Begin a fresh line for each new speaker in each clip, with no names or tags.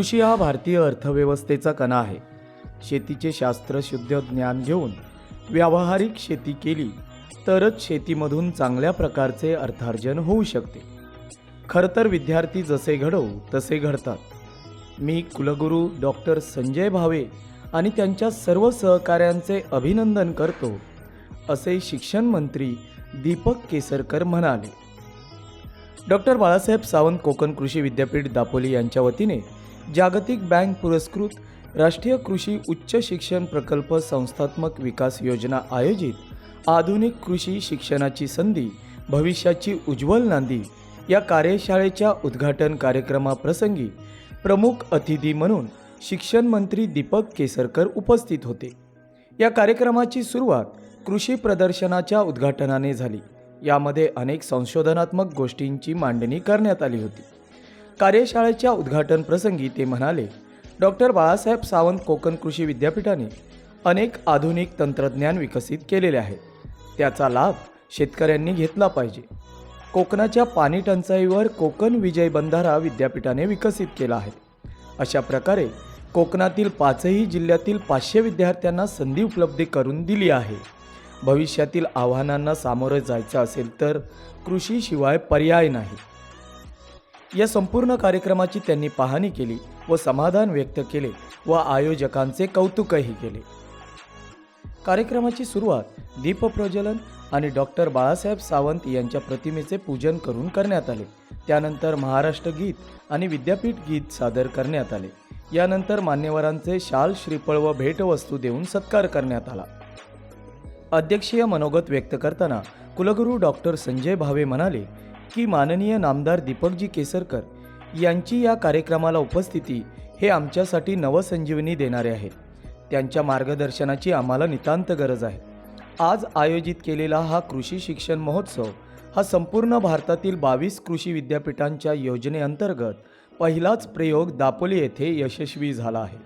कृषी हा भारतीय अर्थव्यवस्थेचा कणा आहे. शेतीचे शास्त्र शुद्ध ज्ञान घेऊन व्यावहारिक शेती केली तरच शेतीमधून चांगल्या प्रकारचे अर्थार्जन होऊ शकते. खरं तर विद्यार्थी जसे घडवू तसे घडतात. मी कुलगुरू डॉक्टर संजय भावे आणि त्यांच्या सर्व सहकाऱ्यांचे अभिनंदन करतो असे शिक्षण मंत्री दीपक केसरकर म्हणाले. डॉक्टर बाळासाहेब सावंत कोकण कृषी विद्यापीठ दापोली यांच्या वतीने जागतिक बँक पुरस्कृत राष्ट्रीय कृषी उच्च शिक्षण प्रकल्प संस्थात्मक विकास योजना आयोजित आधुनिक कृषी शिक्षणाची संधी भविष्याची उज्ज्वल नांदी या कार्यशाळेच्या उद्घाटन कार्यक्रमाप्रसंगी प्रमुख अतिथी म्हणून शिक्षण मंत्री दीपक केसरकर उपस्थित होते. या कार्यक्रमाची सुरुवात कृषी प्रदर्शनाच्या उद्घाटनाने झाली. यामध्ये अनेक संशोधनात्मक गोष्टींची मांडणी करण्यात आली होती. कार्यशाळेच्या उद्घाटन प्रसंगी ते म्हणाले डॉक्टर बाळासाहेब सावंत कोकण कृषी विद्यापीठाने अनेक आधुनिक तंत्रज्ञान विकसित केलेले आहे त्याचा लाभ शेतकऱ्यांनी घेतला पाहिजे. कोकणाच्या पाणी टंचाईवर कोकण विजय बंधारा विद्यापीठाने विकसित केला आहे. अशा प्रकारे कोकणातील पाचही जिल्ह्यातील पाचशे विद्यार्थ्यांना संधी उपलब्ध करून दिली आहे. भविष्यातील आव्हानांना सामोरं जायचं असेल तर कृषीशिवाय पर्याय नाही. या संपूर्ण कार्यक्रमाची त्यांनी पाहणी केली व समाधान व्यक्त केले व आयोजकांचे कौतुकही केले. कार्यक्रमाची सुरुवात दीपप्रज्वलन आणि डॉक्टर बाळासाहेब सावंत यांच्या प्रतिमेचे पूजन करून करण्यात आले. त्यानंतर महाराष्ट्र गीत आणि विद्यापीठ गीत सादर करण्यात आले. यानंतर मान्यवरांचे शाल श्रीफळ व भेटवस्तू देऊन सत्कार करण्यात आला. अध्यक्षीय मनोगत व्यक्त करताना कुलगुरू डॉक्टर संजय भावे म्हणाले की माननीय नामदार दीपकजी केसरकर यांची या कार्यक्रमाला उपस्थिती हे आमच्यासाठी नवसंजीवनी देणारे आहे. त्यांच्या मार्गदर्शनाची आम्हाला नितांत गरज आहे. आज आयोजित केलेला हा कृषी शिक्षण महोत्सव हा संपूर्ण भारतातील बावीस कृषी विद्यापीठांच्या योजनेअंतर्गत पहिलाच प्रयोग दापोली येथे यशस्वी झाला आहे.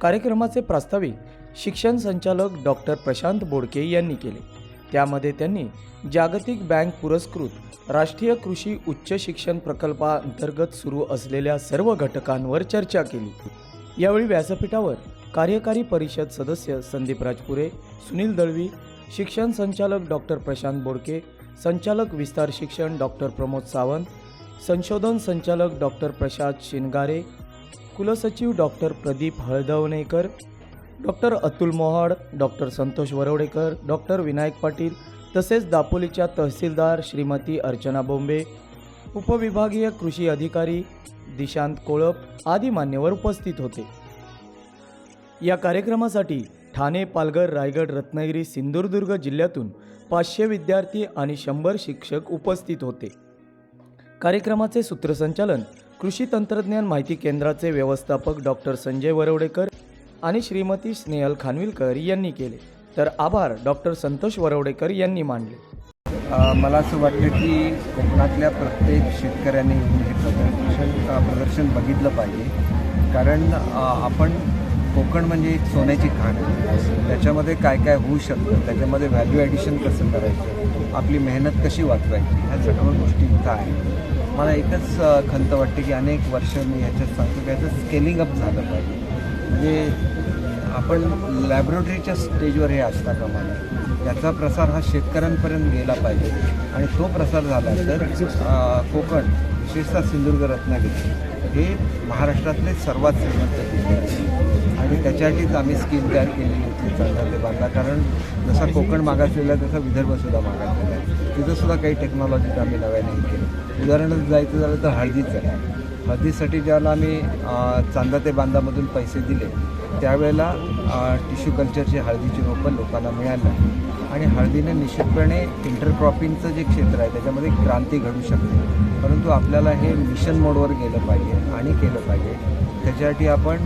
कार्यक्रमाचे प्रास्ताविक शिक्षण संचालक डॉक्टर प्रशांत बोडके यांनी केले. त्यामध्ये त्यांनी जागतिक बँक पुरस्कृत राष्ट्रीय कृषी उच्च शिक्षण प्रकल्पाअंतर्गत सुरू असलेल्या सर्व घटकांवर चर्चा केली. यावेळी व्यासपीठावर कार्यकारी परिषद सदस्य संदीप राजपुरे सुनील दळवी शिक्षण संचालक डॉक्टर प्रशांत बोडके संचालक विस्तार शिक्षण डॉक्टर प्रमोद सावंत संशोधन संचालक डॉक्टर प्रसाद शिनगारे कुलसचिव doctor Pradeep Haldavanekar doctor Atul Mohad doctor Santosh Varvadekar doctor Vinayak Patil तसेच दापोलीच्या तहसीलदार श्रीमती अर्चना बोंबे उपविभागीय कृषी अधिकारी दिशांत कोळप आदी मान्यवर उपस्थित होते. या कार्यक्रमासाठी ठाणे पालघर रायगड रत्नागिरी सिंधुदुर्ग जिल्ह्यातून पाचशे विद्यार्थी आणि शंभर शिक्षक उपस्थित होते. कार्यक्रमाचे सूत्रसंचालन कृषी तंत्रज्ञान माहिती केंद्राचे व्यवस्थापक डॉक्टर संजय वरवडेकर आणि श्रीमती स्नेहल खानविलकर यांनी केले. तर आभार डॉक्टर संतोष वरवडेकर यांनी मांडले
मला असं वाटतं की कोकणातल्या प्रत्येक शेतकऱ्याने हे प्रदर्शन प्रदर्शन बघितलं पाहिजे. कारण आपण कोकण म्हणजे एक सोन्याची खाण. आहे त्याच्यामध्ये काय काय होऊ शकतं? त्याच्यामध्ये व्हॅल्यू ॲडिशन कसं करायचं? आपली मेहनत कशी वाचवायची? ह्या सर्व गोष्टी इथं आहेत. मला एकच खंत वाटते की अनेक वर्ष मी ह्याच्यात सांगतो की ह्याचं स्केलिंग अप झालं पाहिजे. जे आपण लॅबोरेटरीच्या स्टेजवर हे असता कामाने याचा प्रसार हा शेतकऱ्यांपर्यंत गेला पाहिजे. आणि तो प्रसार झाला तर कोकण विशेषतः सिंधुदुर्ग रत्नागिरी हे महाराष्ट्रातले सर्वात श्रीमंत जिल्हे आहेत. आणि त्याच्यासाठीच आम्ही स्कीम तयार केलेली होती चांगला ते बांधा कारण जसा कोकण मागासलेला आहे तसा विदर्भसुद्धा मागासलेला आहे. तिथंसुद्धा काही टेक्नॉलॉजीज आम्ही नव्याने हे केलं. उदाहरणार्थ जायचं झालं तर हळदीचं. आहे हळदीसाठी ज्याला आम्ही चांदा ते बांधामधून पैसे दिले त्यावेळेला टिश्यू कल्चरची हळदीची रोपं लोकांना मिळालं. आणि हळदीने निश्चितपणे इंटरक्रॉपिंगचं जे क्षेत्र आहे त्याच्यामध्ये क्रांती घडू शकते. परंतु आपल्याला हे मिशन मोडवर गेलं पाहिजे आणि केलं पाहिजे. त्याच्यासाठी आपण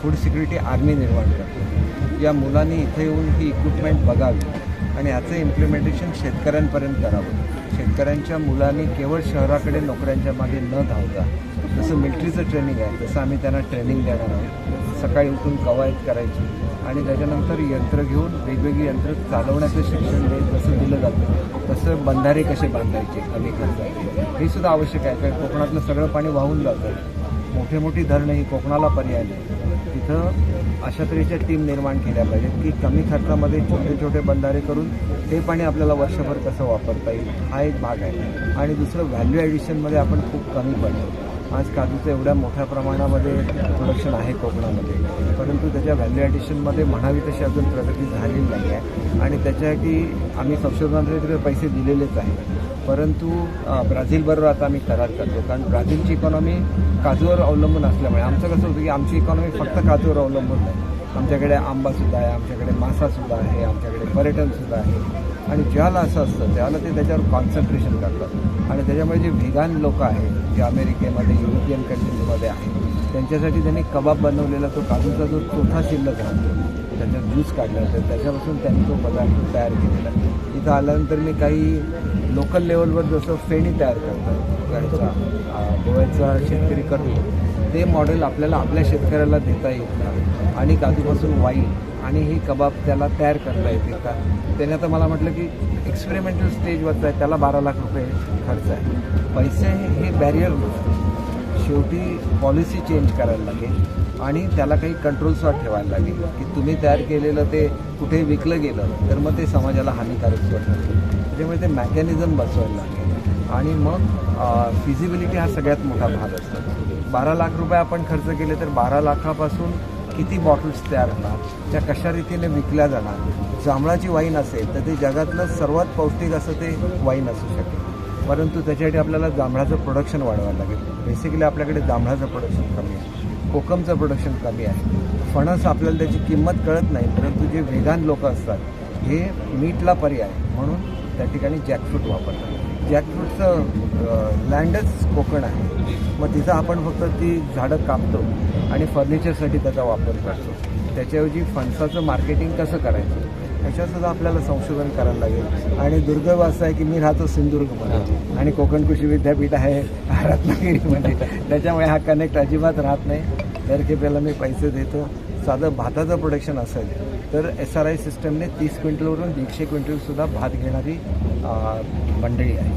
फूड सिक्युरिटी आर्मी निर्माण करतो. या मुलांनी इथे येऊन ही इक्विपमेंट बघावी आणि याचं इम्प्लिमेंटेशन शेतकऱ्यांपर्यंत करावं. शेतकऱ्यांच्या मुलांनी केवळ शहराकडे नोकऱ्यांच्या मागे न धावता जसं मिलिटरीचं ट्रेनिंग आहे तसं आम्ही त्यांना ट्रेनिंग देणार आहोत. सकाळी उठून कवायत करायची आणि त्याच्यानंतर यंत्र घेऊन वेगवेगळी यंत्र चालवण्याचं शिक्षण दे जसं दिलं जातं तसं बंधारे कसे बांधायचे कमी खर्चाचे. हे सुद्धा आवश्यक आहे कारण कोकणातलं सगळं पाणी वाहून जातं. मोठे मोठी धरणं ही कोकणाला पर्याय नाही. तिथं अशा तऱ्हेच्या टीम निर्माण केल्या पाहिजेत की कमी खर्चामध्ये छोटे छोटे बंधारे करून ते पाणी आपल्याला वर्षभर कसं वापरता येईल हा एक भाग आहे. आणि दुसरं व्हॅल्यू ॲडिशनमध्ये आपण खूप कमी पडतो. आज काजूचं एवढ्या मोठ्या प्रमाणामध्ये प्रोडक्शन आहे कोकणामध्ये. परंतु त्याच्या व्हॅल्यू ॲडिशनमध्ये म्हणावी तशी अजून प्रगती झालेली नाही आहे. आणि त्याच्यासाठी आम्ही संशोधनाकडे पैसे दिलेलेच आहेत. परंतु ब्राझीलबरोबर आता आम्ही करार करतो. कारण ब्राझीलची इकॉनॉमी काजूवर अवलंबून असल्यामुळे आमचं कसं होतं की आमची इकॉनॉमी फक्त काजूवर अवलंबून नाही. आमच्याकडे आंबासुद्धा आहे आमच्याकडे मासासुद्धा आहे आमच्याकडे पर्यटनसुद्धा आहे. आणि ज्याला असं असतं त्याला ते त्याच्यावर कॉन्सन्ट्रेशन करतात. आणि त्याच्यामुळे जे व्हिगान लोक आहेत जे अमेरिकेमध्ये युरोपियन कंट्रीजमध्ये आहेत त्यांच्यासाठी त्यांनी कबाब बनवलेला तो काजूचा जो चोथा शिल्लक राहतो त्याचा ज्यूस काढला तर त्याच्यापासून त्यांनी तो पदार्थ तयार केलेला इथं आल्यानंतर मी काही लोकल लेवलवर जसं फेणी तयार करतात ह्याचा गोव्याचा शेतकरी करतो ते मॉडेल आपल्याला आपल्या शेतकऱ्याला देता येत का आणि काजूपासून वाईट आणि ही कबाब त्याला तयार करता येते. का त्याने आता मला म्हटलं की एक्सपेरिमेंटल स्टेजवरचं आहे त्याला बारा लाख रुपये खर्च आहे. पैसे हे बॅरियर शेवटी पॉलिसी चेंज करायला लागेल. आणि त्याला काही कंट्रोल्सवर ठेवायला लागेल. की तुम्ही तयार केलेलं ते कुठे विकलं गेलं तर मग ते समाजाला हानिकारक ठरतं त्याच्यामुळे ते मॅकॅनिझम बसवायला लागेल. आणि मग फिजिबिलिटी हा सगळ्यात मोठा भाग असतो. बारा लाख रुपये आपण खर्च केले तर बारा लाखापासून किती बॉटल्स तयार होणार? त्या कशा रीतीने विकल्या जाणार? जांभळाची वाईन असेल तर ते जगातलं सर्वात पौष्टिक असं ते वाईन असू शकेल. परंतु त्याच्यासाठी आपल्याला जांभळाचं प्रोडक्शन वाढवायला लागेल. बेसिकली आपल्याकडे जांभळाचं प्रोडक्शन कमी आहे. कोकमचं प्रोडक्शन कमी आहे. फणस आपल्याला त्याची किंमत कळत नाही परंतु जे वेगान लोक असतात हे मीटला पर्याय म्हणून त्या ठिकाणी जॅकफ्रूट वापरतात. जॅकफ्रूटचं लँडच कोकण आहे. मग तिथं आपण फक्त ती झाडं कापतो आणि फर्निचरसाठी त्याचा वापर करतो. त्याच्याऐवजी फणसाचं मार्केटिंग कसं करायचं? ह्याच्यातसुद्धा आपल्याला संशोधन करायला लागेल. आणि दुर्दैव असं आहे की मी राहतो सिंधुदुर्गमध्ये आणि कोकण कृषी विद्यापीठ आहे रत्नागिरीमध्ये त्याच्यामुळे हा कनेक्ट अजिबात राहत नाही. दर खेपेला मी पैसे देतो. साधं भाताचं प्रोडक्शन असेल तर एस आर आय सिस्टमने तीस क्विंटलवरून दीडशे क्विंटलसुद्धा भात घेणारी मंडळी आहे.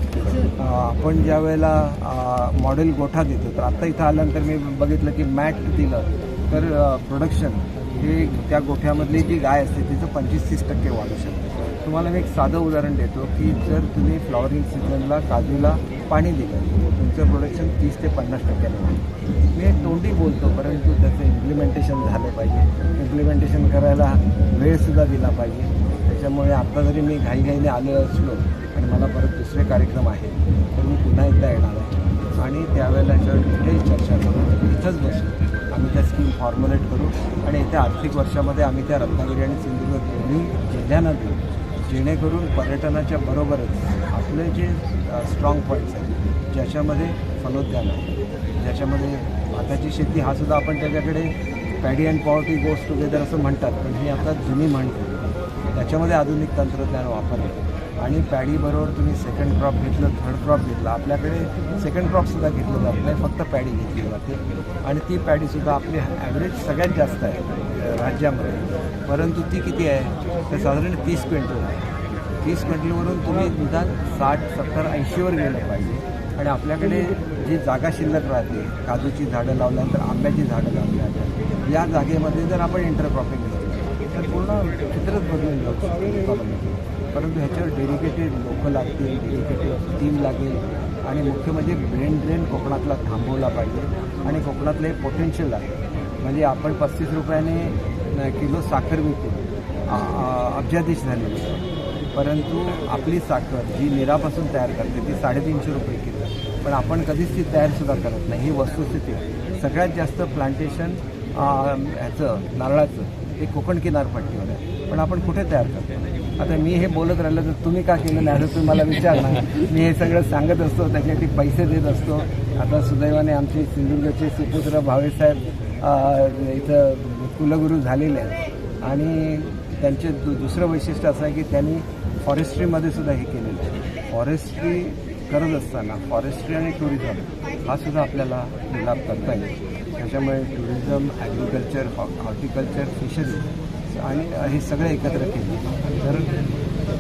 आपण ज्या वेळेला मॉडेल गोठा देतो तर आत्ता इथं आल्यानंतर मी बघितलं की मॅट दिलं तर प्रोडक्शन हे त्या गोठ्यामधली जी गाय असते तिचं पंचवीस तीस टक्के वाढू शकते. तुम्हाला मी एक साधं उदाहरण देतो की जर तुम्ही फ्लॉवरिंग सीझनला काजूला पाणी दिलं तुमचं प्रोडक्शन तीस ते पन्नास टक्क्याने मी तोंडी बोलतो परंतु त्याचं इम्प्लिमेंटेशन झालं पाहिजे. इम्प्लिमेंटेशन करायला वेळसुद्धा दिला पाहिजे. त्याच्यामुळे आत्ता जरी मी घाईघाईने आलेलो असलो आणि मला परत दुसरे कार्यक्रम आहेत तर मी पुन्हा एकदा येणार आहे. आणि त्यावेळेला याच्यावर डिटेल चर्चा करू इथंच बसू. आम्ही त्या स्कीम फॉर्म्युलेट करू. आणि येत्या आर्थिक वर्षामध्ये आम्ही त्या रत्नागिरी आणि सिंधुदुर्ग दोन्ही जिल्ह्यांना देऊ. जेणेकरून पर्यटनाच्या बरोबरच आपले जे स्ट्रॉंग पॉईंट्स आहेत ज्याच्यामध्ये फलोद्यान आहे ज्याच्यामध्ये भाताची शेती हा सुद्धा आपण त्याच्याकडे paddy and poverty goes together असं म्हणतात पण ही आता जुनी म्हणतो त्याच्यामध्ये आधुनिक तंत्रज्ञान वापरलं आणि पॅडीबरोबर तुम्ही सेकंड क्रॉप घेतलं थर्ड क्रॉप घेतलं आपल्याकडे सेकंड क्रॉपसुद्धा घेतलं जात नाही फक्त पॅडी घेतली जाते. आणि ती पॅडीसुद्धा आपली ॲव्हरेज सगळ्यात जास्त आहे. राज्यामध्ये. परंतु ती किती आहे? तर साधारण तीस क्विंटल. आहे तीस क्विंटलवरून तुम्ही निदान साठ सत्तर ऐंशीवर गेलं पाहिजे. आणि आपल्याकडे जी जागा शिल्लक राहते काजूची झाडं लावल्यानंतर आंब्याची झाडं लावल्यानंतर या जागेमध्ये जर आपण इंटरक्रॉपिंग घेतलं तर पूर्ण चित्रच बदलून जाऊ परंतु ह्याच्यावर डेडिकेटेड लोकं लागतील डेडिकेटेड टीम लागेल. आणि मुख्य म्हणजे ब्रेन ड्रेन कोकणातला थांबवला पाहिजे. आणि कोकणातलं हे पोटेन्शियल आहे. म्हणजे आपण पस्तीस रुपयाने किलो साखर विकू. अब्जाधीश झालेली. परंतु आपली साखर जी निरापासून तयार करते ती साडेतीनशे रुपये किलो. आहे. पण आपण कधीच ती तयारसुद्धा करत नाही. ही वस्तुस्थिती. सगळ्यात जास्त प्लांटेशन ह्याचं नारळाचं हे कोकण किनारपट्टीवर आहे पण आपण कुठे तयार करतो? आता मी हे बोलत राहिलं तर तुम्ही का केलं नाही? असं तुम्ही मला विचारणार मी हे सगळं सांगत असतो त्याच्यासाठी पैसे देत असतो. आता सुदैवाने आमचे सिंधुदुर्गचे सुपुत्र भावेसाहेब इथं कुलगुरू झालेले आहेत. आणि त्यांचे दु दुसरं वैशिष्ट्य असं आहे की त्यांनी फॉरेस्ट्रीमध्ये सुद्धा हे केलेलं आहे. फॉरेस्ट्री करत असताना फॉरेस्ट्री आणि टुरिझम हा सुद्धा आपल्याला लाभ करता येईल. त्याच्यामुळे टुरिझम ॲग्रिकल्चर हॉर्टिकल्चर फिशरीज आणि हे सगळे एकत्र केले. तर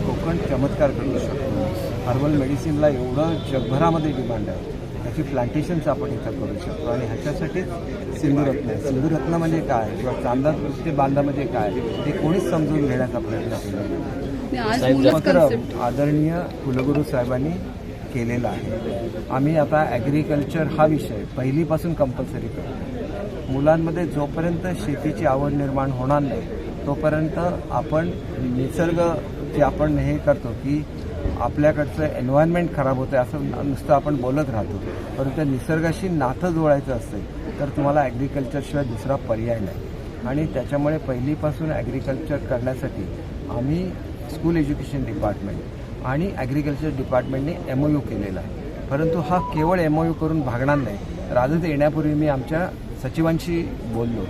कोकण चमत्कार करू शकतो. हर्बल मेडिसिनला एवढं जगभरामध्ये डिमांड आहे. त्याची प्लांटेशन्स आपण इथं करू शकतो. आणि ह्याच्यासाठीच सिंधुरत्न. आहे सिंधुरत्न म्हणजे काय? किंवा चांदा ते बांधा म्हणजे काय? हे कोणीच समजून घेण्याचा प्रयत्न केला
कन्सेप्ट
आदरणीय कुलगुरू साहेबांनी केलेला आहे. आम्ही आता ॲग्रिकल्चर हा विषय पहिलीपासून कंपल्सरी करतो. मुलांमध्ये जोपर्यंत शेतीची आवड निर्माण होणार नाही तोपर्यंत आपण निसर्ग जे आपण हे करतो की आपल्याकडचं एन्व्हायरमेंट खराब होतं असं नुसतं आपण बोलत राहतो. परंतु त्या निसर्गाशी नातं जोडायचं असेल तर तुम्हाला ॲग्रिकल्चरशिवाय दुसरा पर्याय नाही. आणि त्याच्यामुळे पहिलीपासून ॲग्रिकल्चर करण्यासाठी आम्ही स्कूल एज्युकेशन डिपार्टमेंट आणि ॲग्रिकल्चर डिपार्टमेंटने एम ओ यू केलेला आहे. परंतु हा केवळ एम ओ यू करून भागणार नाही राजत येण्यापूर्वी मी आमच्या सचिवांशी बोललो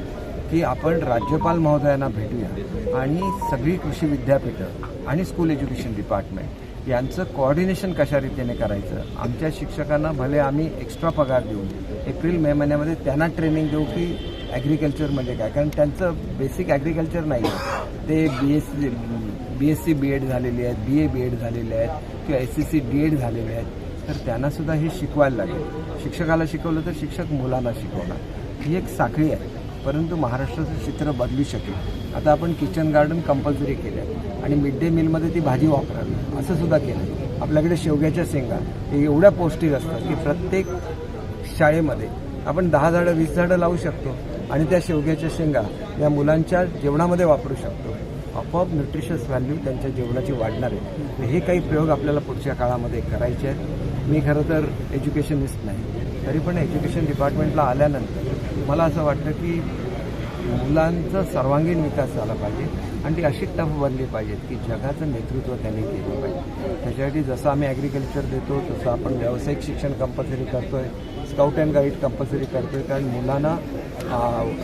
की आपण राज्यपाल महोदयांना भेटूया आणि सगळी कृषी विद्यापीठं आणि स्कूल एज्युकेशन डिपार्टमेंट यांचं कोऑर्डिनेशन कशा रीतीने करायचं? आमच्या शिक्षकांना भले आम्ही एक्स्ट्रा पगार देऊ एप्रिल मे महिन्यामध्ये त्यांना ट्रेनिंग देऊ की ॲग्रिकल्चर म्हणजे काय? कारण त्यांचं बेसिक ॲग्रिकल्चर नाही आहे. ते B S C B S C B Ed झालेली आहेत बी ए बी एड झालेले आहेत किंवा S C C D Ed झालेले आहेत. तर त्यांनासुद्धा हे शिकवायला लागेल. शिक्षकाला शिकवलं तर शिक्षक मुलांना शिकवणार. ही एक साखळी आहे. परंतु महाराष्ट्राचं चित्र बदलू शकेल. आता आपण किचन गार्डन कंपल्सरी केलं आणि मिड डे मीलमध्ये ती भाजी वापरावी. असं सुद्धा केलं आपल्याकडे शेवग्याच्या शेंगा हे एवढ्या पौष्टिक असतात की प्रत्येक शाळेमध्ये आपण दहा झाडं वीस झाडं लावू शकतो. आणि त्या शेवग्याच्या शेंगा या मुलांच्या जेवणामध्ये वापरू शकतो. आपोआप न्यूट्रिशियस व्हॅल्यू त्यांच्या जेवणाची वाढणार आहे. हे काही प्रयोग आपल्याला पुढच्या काळामध्ये करायचे आहेत. मी खरं तर एज्युकेशनिस्ट नाही. तरी पण एज्युकेशन डिपार्टमेंटला आल्यानंतर मला असं वाटतं की मुलांचा सर्वांगीण विकास झाला पाहिजे आणि ती अशी टफ बनली पाहिजेत की जगाचं नेतृत्व त्यांनी केलं पाहिजे. त्याच्यासाठी जसं आम्ही ॲग्रिकल्चर देतो तसं आपण व्यावसायिक शिक्षण कंपल्सरी करतोय स्काउट अँड गाईड कंपल्सरी करतोय कारण मुलांना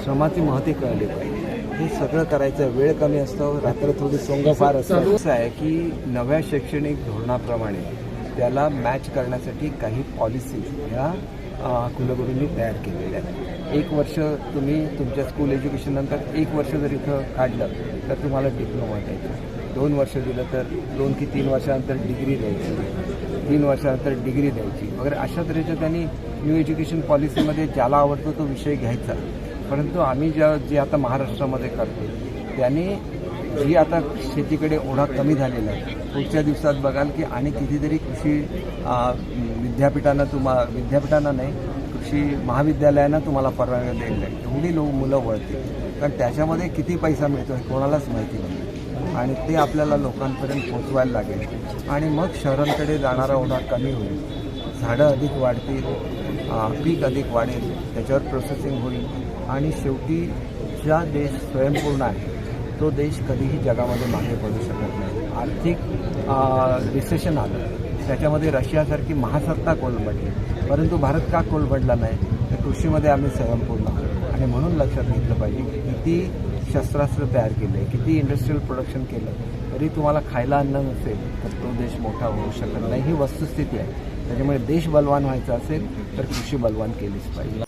श्रमाची महती कळली पाहिजे. हे सगळं करायचं वेळ कमी असतो रात्र थोडी सोंग फार असतं. असं आहे की नव्या शैक्षणिक धोरणाप्रमाणे त्याला मॅच करण्यासाठी काही पॉलिसीज ह्या कुलगुरूंनी तयार केलेल्या आहेत. एक वर्ष तुम्ही तुमच्या स्कूल एज्युकेशननंतर एक वर्ष जर इथं काढलं तर तुम्हाला डिप्लोमा द्यायचा. दोन वर्ष दिलं तर दोन की तीन वर्षानंतर डिग्री द्यायची. तीन वर्षानंतर डिग्री द्यायची. वगैरे अशा तऱ्हेच्या त्यांनी न्यू एज्युकेशन पॉलिसीमध्ये ज्याला आवडतो तो विषय घ्यायचा. परंतु आम्ही ज्या जे आता महाराष्ट्रामध्ये करतो त्याने जी आता शेतीकडे ओढा कमी झालेला आहे. पुढच्या दिवसात बघाल की आणि कितीतरी कृषी विद्यापीठांना तुम्हा विद्यापीठांना नाही कृषी महाविद्यालयानं तुम्हाला परवानगी देईल. एवढी लोक मुलं वळतील. कारण त्याच्यामध्ये किती पैसा मिळतो हे कोणालाच माहिती नाही. आणि ते आपल्याला लोकांपर्यंत पोचवायला लागेल. आणि मग शहरांकडे जाणारा ओढा कमी होईल. झाडं अधिक वाढतील पीक अधिक वाढेल त्याच्यावर प्रोसेसिंग होईल. आणि शेवटी ज्या देश स्वयंपूर्ण आहे तो देश कधीही जगामध्ये मागे पडू शकत नाही. आर्थिक रिसेशन आलं. त्याच्यामध्ये रशियासारखी महासत्ता कोलमडली. परंतु भारत का कोलमडला नाही? तर कृषीमध्ये आम्ही स्वयंपूर्ण आहोत. आणि म्हणून लक्षात घेतलं पाहिजे की किती शस्त्रास्त्र तयार केले किती इंडस्ट्रीयल प्रोडक्शन केलं तरी तुम्हाला खायला अन्न नसेल तर तो देश मोठा होऊ शकत नाही. ही वस्तुस्थिती आहे. त्याच्यामुळे देश बलवान व्हायचा असेल तर कृषी बलवान केलीच पाहिजे.